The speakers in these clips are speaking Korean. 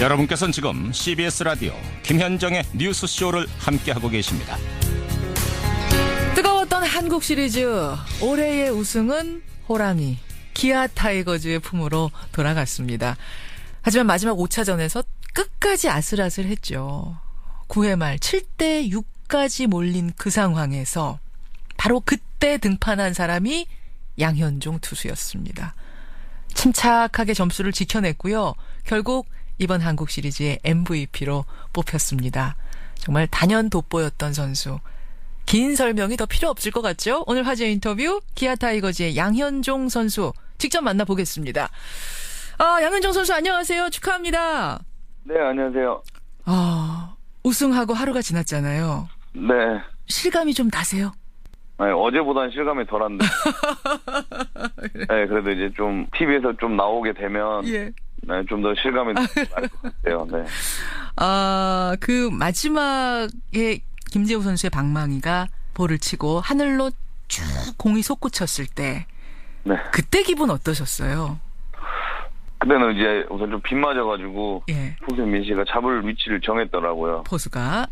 여러분께서는 지금 CBS 라디오 김현정의 뉴스쇼를 함께하고 계십니다. 뜨거웠던 한국 시리즈 올해의 우승은 호랑이 기아 타이거즈의 품으로 돌아갔습니다. 하지만 마지막 5차전에서 끝까지 아슬아슬했죠. 9회 말 7대 6까지 몰린 그 상황에서 바로 그때 등판한 사람이 양현종 투수였습니다. 침착하게 점수를 지켜냈고요. 결국 이번 한국 시리즈의 MVP로 뽑혔습니다. 정말 단연 돋보였던 선수. 긴 설명이 더 필요 없을 것 같죠? 오늘 화제 인터뷰 기아 타이거즈의 양현종 선수 직접 만나보겠습니다. 아, 양현종 선수 안녕하세요. 축하합니다. 네, 안녕하세요. 아, 우승하고 하루가 지났잖아요. 네. 실감이 좀 나세요? 아니, 어제보단 실감이 덜한데. 네, 그래도 이제 좀 TV에서 좀 나오게 되면 예. 네, 좀 더 실감이 날것 같아요. 네. 아, 그 마지막에 김재우 선수의 방망이가 볼을 치고 하늘로 쭉 공이 솟구쳤을 때 네. 그때 기분 어떠셨어요? 그때는 이제 우선 좀 빗 맞아가지고 예. 포수민 씨가 잡을 위치를 정했더라고요. 포수가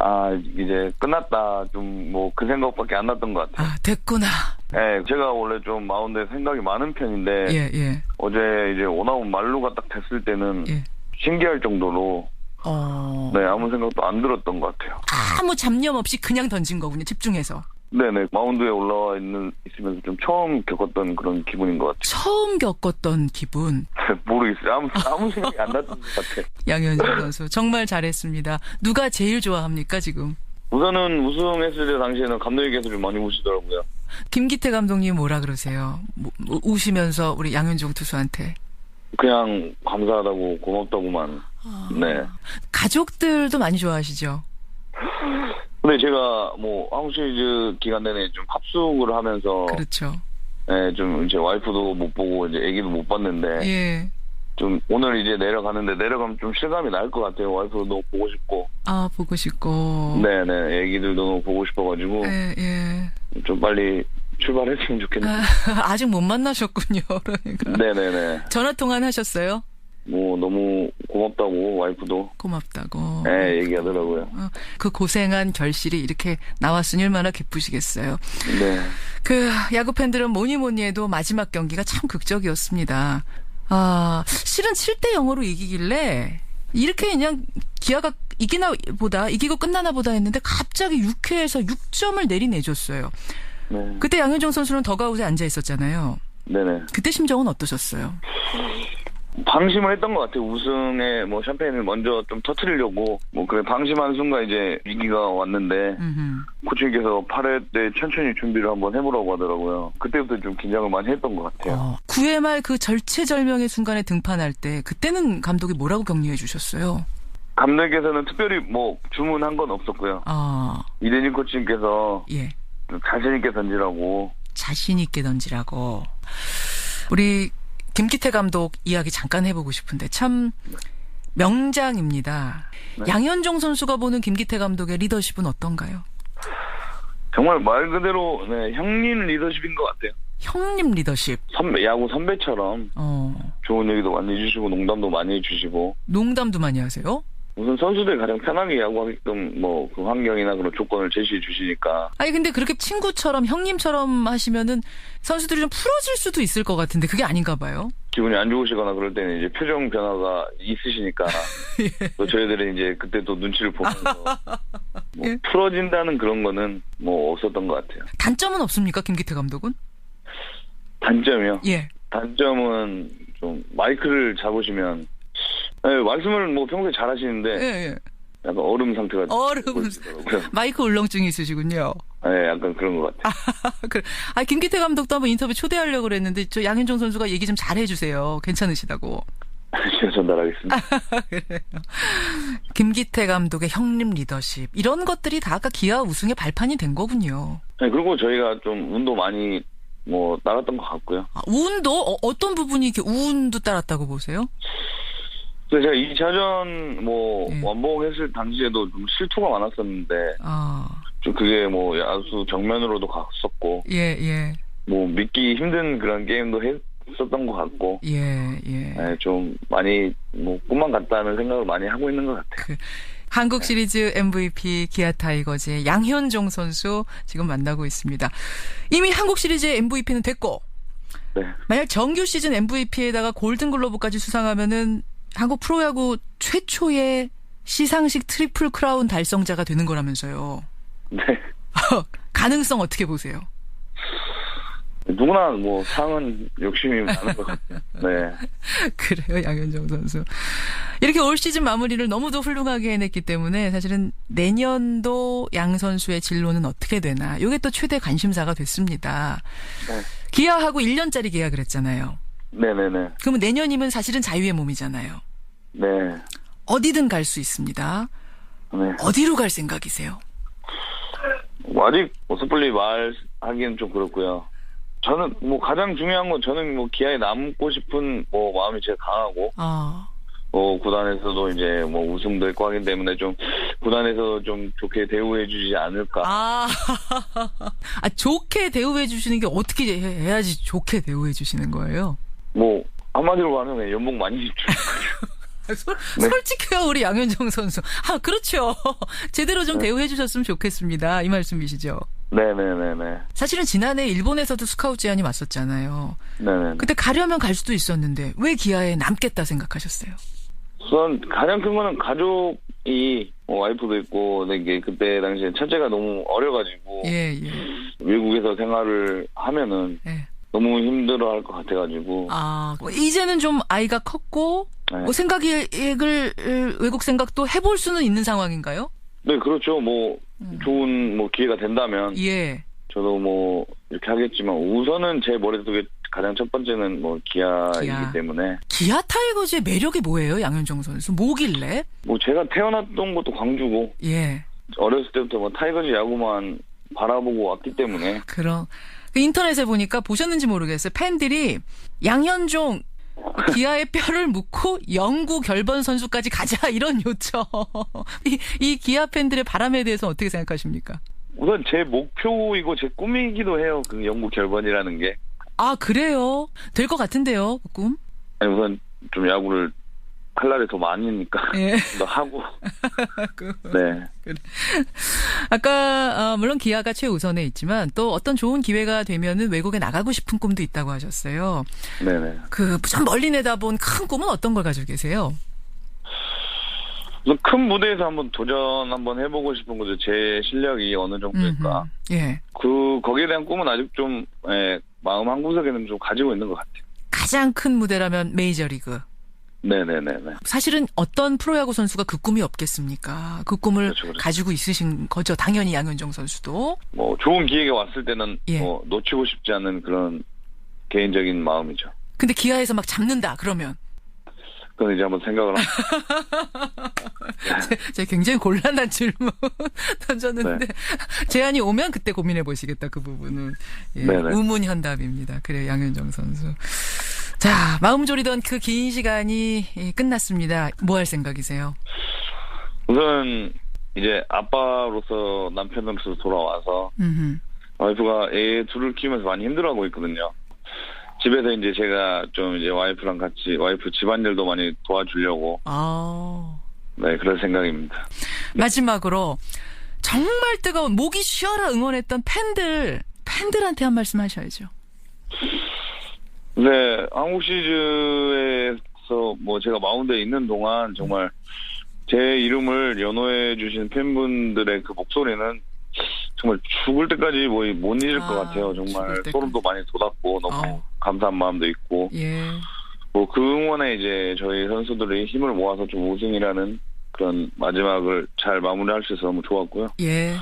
아, 이제 끝났다. 좀 뭐 그 생각밖에 안 났던 것 같아요. 아, 됐구나. 네, 제가 원래 좀 마운드에 생각이 많은 편인데 예, 예. 어제 이제 원아웃 만루가 딱 됐을 때는 예. 신기할 정도로 어. 네 아무 생각도 안 들었던 것 같아요. 아무 잡념 없이 그냥 던진 거군요. 집중해서. 네네 마운드에 올라와 있는 있으면서 좀 처음 겪었던 그런 기분인 것 같아요. 처음 겪었던 기분. 모르겠어요. 아무 아무 생각이 안 났던 것 같아요. 양현종 선수 정말 잘했습니다. 누가 제일 좋아합니까 지금? 우선은 우승했을 때 당시에는 감독님께서 좀 많이 우시더라고요. 김기태 감독님 뭐라 그러세요? 뭐, 뭐 우시면서 우리 양현종 투수한테. 그냥 감사하다고 고맙다고만. 네. 가족들도 많이 좋아하시죠? 근데 제가 뭐 한국 시리즈 기간 내내 좀 합숙을 하면서 그렇죠. 네, 좀 이제 와이프도 못 보고 이제 아기도 못 봤는데 예. 좀 오늘 이제 내려가는데 내려가면 좀 실감이 날 것 같아요. 와이프도 너무 보고 싶고. 아 보고 싶고. 네네. 아기들도 너무 보고 싶어가지고 예, 예. 좀 빨리 출발했으면 좋겠네요. 아, 아직 못 만나셨군요. 그러니까. 네네네. 전화 통화 하셨어요? 뭐 너무 고맙다고 와이프도 고맙다고. 네, 얘기하더라고요. 어, 그 고생한 결실이 이렇게 나왔으니 얼마나 기쁘시겠어요. 네. 그 야구 팬들은 뭐니 뭐니 해도 마지막 경기가 참 극적이었습니다. 아, 실은 7대 0으로 이기길래 이렇게 그냥 기아가 이기나 보다 이기고 끝나나 보다 했는데 갑자기 6회에서 6점을 내리내줬어요. 네. 그때 양현종 선수는 더가웃에 앉아 있었잖아요. 네네. 그때 심정은 어떠셨어요? 방심을 했던 것 같아요. 우승에 뭐 샴페인을 먼저 좀 터트리려고 뭐 그래 방심한 순간 이제 위기가 왔는데 음흠. 코치님께서 8회 때 천천히 준비를 한번 해보라고 하더라고요. 그때부터 좀 긴장을 많이 했던 것 같아요. 어, 9회 말 그 절체절명의 순간에 등판할 때 그때는 감독이 뭐라고 격려해 주셨어요? 감독님께서는 특별히 뭐 주문한 건 없었고요. 아, 이대진 코치님께서 예. 좀 자신 있게 던지라고 자신 있게 던지라고. 우리 김기태 감독 이야기 잠깐 해보고 싶은데 참 명장입니다. 네. 양현종 선수가 보는 김기태 감독의 리더십은 어떤가요? 정말 말 그대로 네, 형님 리더십인 것 같아요. 형님 리더십. 선배 야구 선배처럼 어, 좋은 얘기도 많이 해주시고 농담도 많이 해주시고 농담도 많이 하세요? 우선 선수들이 가장 편하게 야구하게끔 뭐 그 환경이나 그런 조건을 제시해 주시니까 아니 근데 그렇게 친구처럼 형님처럼 하시면은 선수들이 좀 풀어질 수도 있을 것 같은데 그게 아닌가 봐요. 기분이 안 좋으시거나 그럴 때는 이제 표정 변화가 있으시니까 예. 또 저희들이 이제 그때 또 눈치를 보면서 뭐 예. 풀어진다는 그런 거는 뭐 없었던 것 같아요. 단점은 없습니까 김기태 감독은? 단점이요. 예. 단점은 좀 마이크를 잡으시면 네, 말씀을 뭐 평소에 예, 잘하시는데 예. 약간 얼음 상태가 얼음. 마이크 울렁증이 있으시군요. 네, 약간 그런 것 같아요. 그래. 아, 김기태 감독도 한번 인터뷰 초대하려고 그랬는데, 저 양현종 선수가 얘기 좀 잘해주세요. 괜찮으시다고. 제가 전달하겠습니다. 그래요. 김기태 감독의 형님 리더십. 이런 것들이 다 아까 기아 우승의 발판이 된 거군요. 네, 그리고 저희가 좀 운도 많이 뭐 나갔던 것 같고요. 아, 운도? 어, 떤 부분이 이렇게 운도 따랐다고 보세요? 그래서 제가 2차전 뭐 예. 원봉했을 당시에도 좀 실투가 많았었는데 아, 좀 그게 뭐 야수 정면으로도 갔었고 예, 예. 뭐 믿기 힘든 그런 게임도 했, 있었던 것 같고 예, 예. 네, 좀 많이 뭐 꿈만 같다는 생각을 많이 하고 있는 것 같아요. 한국 시리즈 MVP 기아 타이거즈의 양현종 선수 지금 만나고 있습니다. 이미 한국 시리즈의 MVP는 됐고 네. 만약 정규 시즌 MVP에다가 골든글러브까지 수상하면은 한국 프로야구 최초의 시상식 트리플 크라운 달성자가 되는 거라면서요. 네. 가능성 어떻게 보세요? 누구나 뭐 상은 욕심이 많은 것 같아요. 네. 그래요, 양현종 선수. 이렇게 올 시즌 마무리를 너무도 훌륭하게 해냈기 때문에 사실은 내년도 양 선수의 진로는 어떻게 되나. 이게 또 최대 관심사가 됐습니다. 네. 기아하고 1년짜리 계약을 했잖아요. 네네네. 그러면 내년이면 사실은 자유의 몸이잖아요. 네. 어디든 갈 수 있습니다. 네. 어디로 갈 생각이세요? 뭐 아직 뭐 섣불리 말하기는 좀 그렇고요. 저는 뭐 가장 중요한 건 저는 뭐 기아에 남고 싶은 뭐 마음이 제일 강하고 아, 뭐 구단에서도 이제 뭐 우승도 있고 하기 때문에 좀 구단에서 좀 좋게 대우해 주지 않을까. 아, 아 좋게 대우해 주시는 게 어떻게 해- 해야지 좋게 대우해 주시는 거예요? 뭐 한마디로 말하면 연봉 많이 솔, 네. 솔직해요, 우리 양현종 선수. 아, 그렇죠. 제대로 좀 대우해 주셨으면 좋겠습니다. 이 말씀이시죠. 네네네네. 사실은 지난해 일본에서도 스카우트 제안이 왔었잖아요. 네네. 그때 가려면 갈 수도 있었는데 왜 기아에 남겠다 생각하셨어요? 우선 가장 큰 거는 가족이 뭐 와이프도 있고 이게 그때 당시에 첫째가 너무 어려가지고 예, 예. 외국에서 생활을 하면은 예. 너무 힘들어할 것 같아가지고 아, 뭐 이제는 좀 아이가 컸고 네. 뭐 생각을 외국 생각도 해볼 수는 있는 상황인가요? 네 그렇죠 뭐 좋은 뭐 기회가 된다면 예. 저도 뭐 이렇게 하겠지만 우선은 제 머릿속에 가장 첫 번째는 뭐 기아이기 기아. 때문에 기아 타이거즈의 매력이 뭐예요, 양현종 선수? 뭐길래? 뭐 제가 태어났던 것도 광주고 예. 어렸을 때부터 뭐 타이거즈 야구만 바라보고 왔기 때문에 그런 그 인터넷에 보니까 보셨는지 모르겠어요. 팬들이 양현종 기아의 뼈를 묻고 영구 결번 선수까지 가자 이런 요청. 이, 이 기아 팬들의 바람에 대해서 어떻게 생각하십니까? 우선 제 목표이고 제 꿈이기도 해요 그 영국 결번이라는 게 아 그래요? 될 것 같은데요, 그 꿈? 아니 우선 좀 야구를 할 날이 더 많으니까 예. 더 하고 그- 네 아까 어, 물론 기아가 최우선에 있지만 또 어떤 좋은 기회가 되면은 외국에 나가고 싶은 꿈도 있다고 하셨어요. 네네 그좀 멀리 내다본 큰 꿈은 어떤 걸 가지고 계세요? 우선 큰 무대에서 한번 도전 한번 해보고 싶은 거죠 제 실력이 어느 정도일까 음흠. 예. 그 거기에 대한 꿈은 아직 좀 예, 마음 한 구석에는 좀 가지고 있는 것 같아요 가장 큰 무대라면 메이저리그. 네네네네 사실은 어떤 프로야구 선수가 그 꿈이 없겠습니까? 그 꿈을 그렇죠, 그렇죠. 가지고 있으신 거죠. 당연히 양현종 선수도. 뭐 좋은 기회가 왔을 때는 예. 뭐 놓치고 싶지 않은 그런 개인적인 마음이죠 근데 기아에서 막 잡는다 그러면 그건 이제 한번 생각을 한- 제가 굉장히 곤란한 질문 던졌는데 네. 제안이 오면 그때 고민해 보시겠다 그 부분은 예, 네네. 우문현답입니다. 그래요 양현종 선수. 자 마음 졸이던 그 긴 시간이 예, 끝났습니다. 뭐 할 생각이세요? 우선 이제 아빠로서 남편으로서 돌아와서 음흠. 와이프가 애 둘을 키우면서 많이 힘들어하고 있거든요. 집에서 이제 제가 좀 이제 와이프랑 같이 와이프 집안일도 많이 도와주려고 아 네 그럴 생각입니다. 마지막으로 정말 뜨거운 목이 쉬어라 응원했던 팬들 팬들한테 한 말씀 하셔야죠. 네 한국 시즌에서 뭐 제가 마운드에 있는 동안 정말 제 이름을 연호해 주신 팬분들의 그 목소리는 정말 죽을 때까지 뭐 못 잊을 아, 것 같아요. 정말. 소름도 많이 돋았고 너무 아우. 감사한 마음도 있고 예. 뭐그 응원에 이제 저희 선수들이 힘을 모아서 좀 우승이라는 그런 마지막을 잘 마무리할 수 있어서 너무 좋았고요. 예.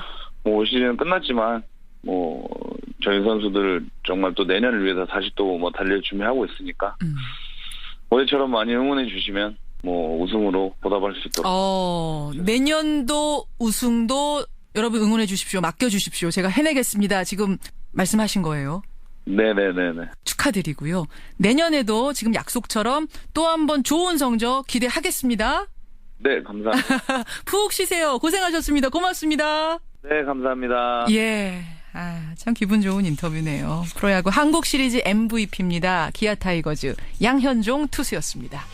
뭐올 시즌은 끝났지만 뭐 저희 선수들 정말 또 내년을 위해서 다시 또 뭐 달릴 준비하고 있으니까 음. 어제처럼 많이 응원해 주시면 뭐 우승으로 보답할 수 있도록 어, 내년도 우승도 여러분 응원해 주십시오. 맡겨 주십시오. 제가 해내겠습니다. 지금 말씀하신 거예요. 네네네네 축하드리고요. 내년에도 지금 약속처럼 또 한 번 좋은 성적 기대하겠습니다. 네 감사합니다. 푹 쉬세요. 고생하셨습니다. 고맙습니다. 네 감사합니다. 예. 아, 참 기분 좋은 인터뷰네요. 프로야구 한국 시리즈 MVP입니다. 기아 타이거즈 양현종 투수였습니다.